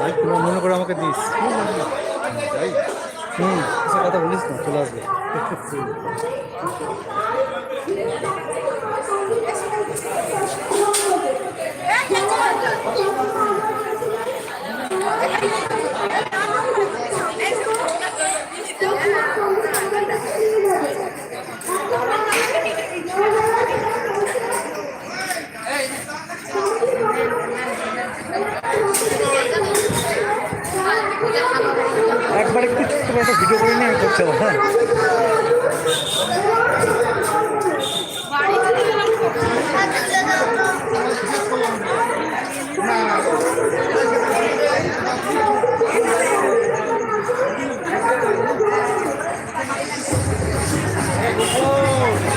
ভাই তোমার মনে করে আমাকে দিস তাই হুম কিছু কথা বলিস না চলে আসবে একবার একটু ছোট্ট একটা ভিডিও করে নিয়ে আমি করতে হ্যাঁ। Oh,